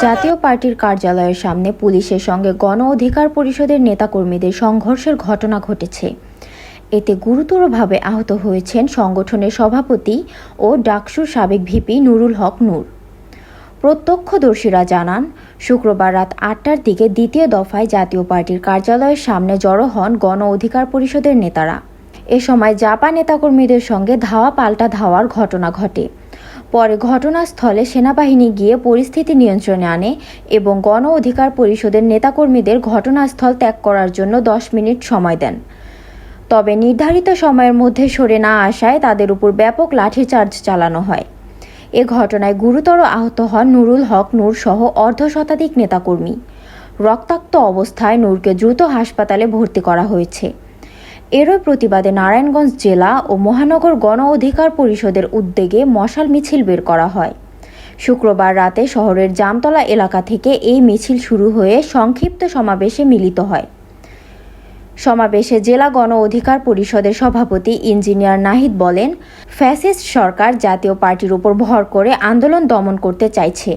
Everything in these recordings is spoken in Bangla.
জাতীয় পার্টির কার্যালয়ের সামনে পুলিশের সঙ্গে গণ অধিকার পরিষদের নেতাকর্মীদের সংঘর্ষের ঘটনা ঘটেছে। এতে গুরুতরভাবে আহত হয়েছেন সংগঠনের সভাপতি ও ডাকসুর সাবেক ভিপি নুরুল হক নূর। প্রত্যক্ষদর্শীরা জানান, শুক্রবার রাত আটটার দিকে দ্বিতীয় দফায় জাতীয় পার্টির কার্যালয়ের সামনে জড়ো হন গণ অধিকার পরিষদের নেতারা। এ সময় জাপা নেতাকর্মীদের সঙ্গে ধাওয়া পাল্টা ধাওয়ার ঘটনা ঘটে। পরে ঘটনাস্থলে সেনাবাহিনী গিয়ে পরিস্থিতি নিয়ন্ত্রণে আনে এবং গণ অধিকার পরিষদের নেতাকর্মীদের ঘটনাস্থল ত্যাগ করার জন্য দশ মিনিট সময় দেন। তবে নির্ধারিত সময়ের মধ্যে সরে না আসায় তাদের উপর ব্যাপক লাঠিচার্জ চালানো হয়। এ ঘটনায় গুরুতর আহত হন নুরুল হক নূর সহ অর্ধ শতাধিক নেতাকর্মী। রক্তাক্ত অবস্থায় নূরকে দ্রুত হাসপাতালে ভর্তি করা হয়েছে। এরই প্রতিবাদে নারায়ণগঞ্জ জেলা ও মহানগর গণ অধিকার পরিষদের উদ্যোগে মশাল মিছিল বের করা হয়। শুক্রবার রাতে শহরের জামতলা এলাকা থেকে এই মিছিল শুরু হয়ে সংক্ষিপ্ত সমাবেশে মিলিত হয়। সমাবেশে জেলা গণ অধিকার পরিষদের সভাপতি ইঞ্জিনিয়ার নাহিদ বলেন, ফ্যাসিস্ট সরকার জাতীয় পার্টির উপর ভর করে আন্দোলন দমন করতে চাইছে।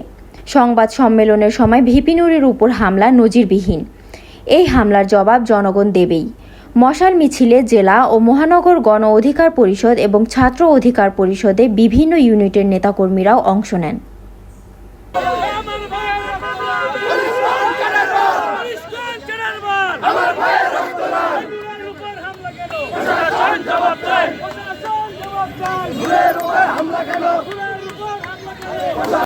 সংবাদ সম্মেলনের সময় ভিপিনুরের উপর হামলা নজিরবিহীন। এই হামলার জবাব জনগণ দেবেই। মশাল মিছিলে জেলা ও মহানগর গণ অধিকার পরিষদ এবং ছাত্র অধিকার পরিষদে বিভিন্ন ইউনিটের নেতাকর্মীরাও অংশ নেন।